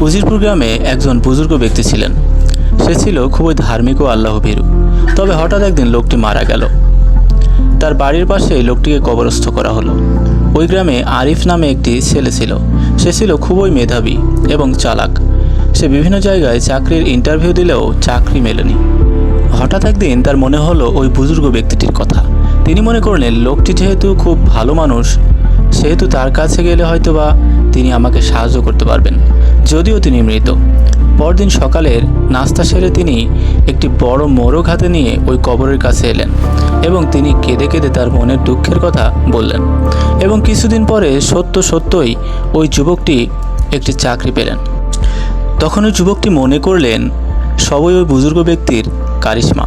উজিরপুর গ্রামে একজন বুজুর্গ ব্যক্তি ছিলেন। সে ছিল খুবই ধার্মিক ও আল্লাহভীরু। তবে হঠাৎ একদিন লোকটি মারা গেল। তার বাড়ির পাশে লোকটিকে কবরস্থ করা হলো। ওই গ্রামে আরিফ নামে একটি ছেলে ছিল। সে ছিল খুবই মেধাবী এবং চালাক। সে বিভিন্ন জায়গায় চাকরির ইন্টারভিউ দিলেও চাকরি মেলেনি। হঠাৎ একদিন তার মনে হলো ওই বুজুর্গ ব্যক্তিটির কথা। তিনি মনে করলেন, লোকটি যেহেতু খুব ভালো মানুষ সেহেতু তার কাছে গেলে হয়তোবা তিনি আমাকে সাহায্য করতে পারবেন। যদিও তিনি মৃত। পরদিন সকালের নাস্তা সেরে তিনি একটি বড় মোরগ হাতে নিয়ে ওই কবরের কাছে এলেন এবং তিনি কেঁদে কেঁদে তার মনের দুঃখের কথা বললেন এবং কিছুদিন পরে সত্য সত্যই ওই যুবকটি একটি চাকরি পেলেন। তখন ওই যুবকটি মনে করলেন, সবই ওই বুজুর্গ ব্যক্তির কারিশ্মা।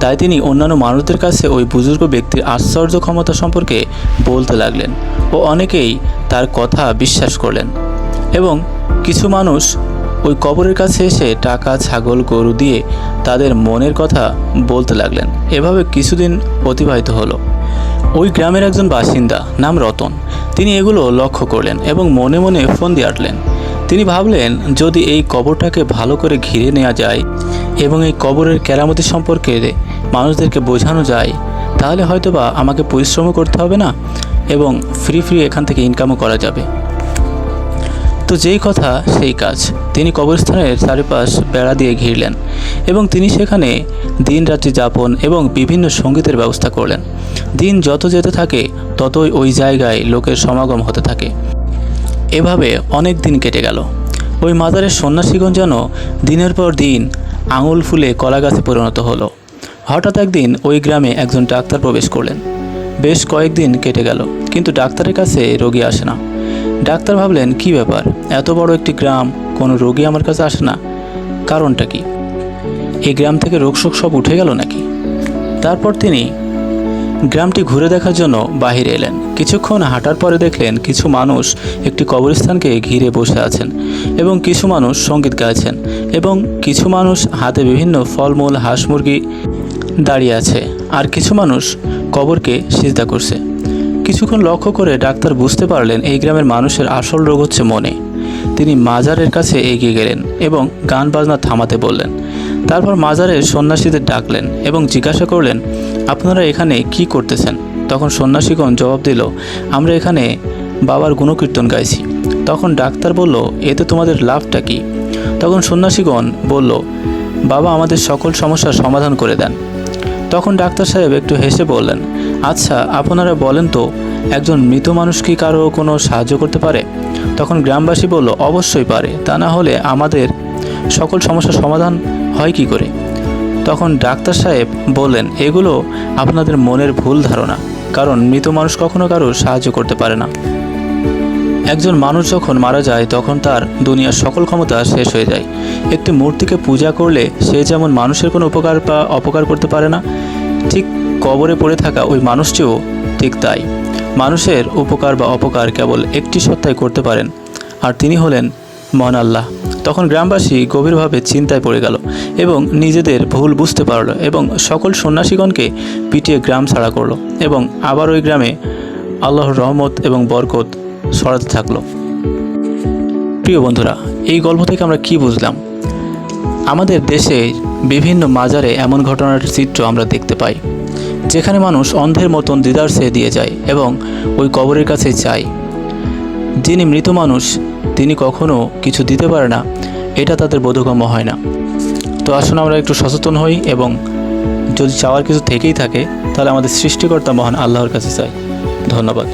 তাই তিনি অন্যান্য মানুষদের কাছে ওই বুজুর্গ ব্যক্তির আশ্চর্য ক্ষমতা সম্পর্কে বলতে লাগলেন। ও অনেকেই তার কথা বিশ্বাস করলেন এবং কিছু মানুষ ওই কবরের কাছে এসে টাকা, ছাগল, গরু দিয়ে তাদের মনের কথা বলতে লাগলেন। এভাবে কিছুদিন অতিবাহিত হলো। ওই গ্রামের একজন বাসিন্দা নাম রতন, তিনি এগুলো লক্ষ্য করলেন এবং মনে মনে ফোন দিয়ে আটলেন। তিনি ভাবলেন, যদি এই কবরটাকে ভালো করে ঘিরে নেওয়া যায় এবং এই কবরের কেরামতি সম্পর্কে মানুষদেরকে বোঝানো যায়, তাহলে হয়তোবা আমাকে পরিশ্রমও করতে হবে না? এবং ফ্রি ফ্রি এখান থেকে ইনকামও করা যাবে। তো যেই কথা, সেই কাজ। তিনি কবরস্থানের চারিপাশ বেড়া দিয়ে ঘিরলেন এবং তিনি সেখানে দিন রাত্রি যাপন এবং বিভিন্ন সঙ্গীতের ব্যবস্থা করলেন। দিন যত যেতে থাকে, ততই ওই জায়গায় লোকের সমাগম হতে থাকে। এভাবে অনেক দিন কেটে গেল। ওই মাজারের সন্ন্যাসীগণ যেন দিনের পর দিন আঙুল ফুলে কলা গাছে পরিণত হলো। হঠাৎ একদিন ওই গ্রামে একজন ডাক্তার প্রবেশ করলেন। বেশ কয়েকদিন কেটে গেল, কিন্তু ডাক্তারের কাছে রোগী আসে না। ডাক্তার ভাবলেন, কি ব্যাপার? এত বড় একটি গ্রাম, কোনো রোগী আমার কাছে আসে না। কারণটা কি? এই গ্রাম থেকে রোগশোক সব উঠে গেল নাকি? তারপর তিনি গ্রামটি ঘুরে দেখার জন্য বাহিরে এলেন। কিছুক্ষণ হাঁটার পরে দেখলেন, কিছু মানুষ একটি কবরস্থানকে ঘিরে বসে আছেন এবং কিছু মানুষ সংগীত গাইছেন এবং কিছু মানুষ হাতে বিভিন্ন ফলমূল, হাঁস মুরগি দাঁড়িয়ে আছে। আর কিছু মানুষ কবরকে সিজদা করছে। কিছুক্ষণ লক্ষ্য করে ডাক্তার বুঝতে পারলেন এই গ্রামের মানুষের আসল রোগ হচ্ছে মনে। তিনি মাজারের কাছে এগিয়ে গেলেন এবং গান বাজনা থামাতে বললেন। তারপর মাজারের সন্ন্যাসীদের ডাকলেন এবং জিজ্ঞাসা করলেন, আপনারা এখানে কি করতেছেন? তখন সন্ন্যাসীগণ জবাব দিল, আমরা এখানে বাবার গুণকীর্তন গাইছি। তখন ডাক্তার বলল, এতে তোমাদের লাভটা কি? তখন সন্ন্যাসীগণ বলল, বাবা আমাদের সকল সমস্যার সমাধান করে দেন। তখন ডাক্তার সাহেব একটু হেসে বললেন আচ্ছা আপনারা বলেন তো, একজন মৃত মানুষ কি কারও কোনো সাহায্য করতে পারে? তখন গ্রামবাসী বলল, অবশ্যই পারে, তা না হলে আমাদের সকল সমস্যার সমাধান হয় কি করে? তখন ডাক্তার সাহেব বললেন, এগুলো আপনাদের মনের ভুল ধারণা, কারণ মৃত মানুষ কখনো কারও সাহায্য করতে পারে না। একজন মানুষ যখন মারা যায়, তখন তার দুনিয়ার সকল ক্ষমতা শেষ হয়ে যায়। একটি মূর্তিকে পূজা করলে সে যেমন মানুষের কোনো উপকার বা অপকার করতে পারে না, ঠিক কবরে পড়ে থাকা ওই মানুষটিও ঠিক তাই। মানুষের উপকার বা অপকার কেবল একটি সত্তায় করতে পারেন, আর তিনি হলেন মহান আল্লাহ। তখন গ্রামবাসী গভীরভাবে চিন্তায় পড়ে গেল এবং নিজেদের ভুল বুঝতে পারল এবং সকল সন্ন্যাসীগণকে পিটিয়ে গ্রাম ছাড়া করল এবং আবার ওই গ্রামে আল্লাহর রহমত এবং বরকত ছড়াতে থাকল। প্রিয় বন্ধুরা, এই গল্প থেকে আমরা কি বুঝলাম? আমাদের দেশে বিভিন্ন মাজারে এমন ঘটনার চিত্র আমরা দেখতে পাই, যেখানে মানুষ অন্ধের মতন দিদার সে দিয়ে যায় এবং ওই কবরের কাছে চায় যিনি মৃত মানুষ, তিনি কখনো কিছু দিতে পারে না, এটা তাদের বোধগম্য হয় না। তো আসুন আমরা একটু সচেতন হই এবং যদি চাওয়ার কিছু থেকেই থাকে, তাহলে আমাদের সৃষ্টিকর্তা মহান আল্লাহর কাছে চাই। ধন্যবাদ।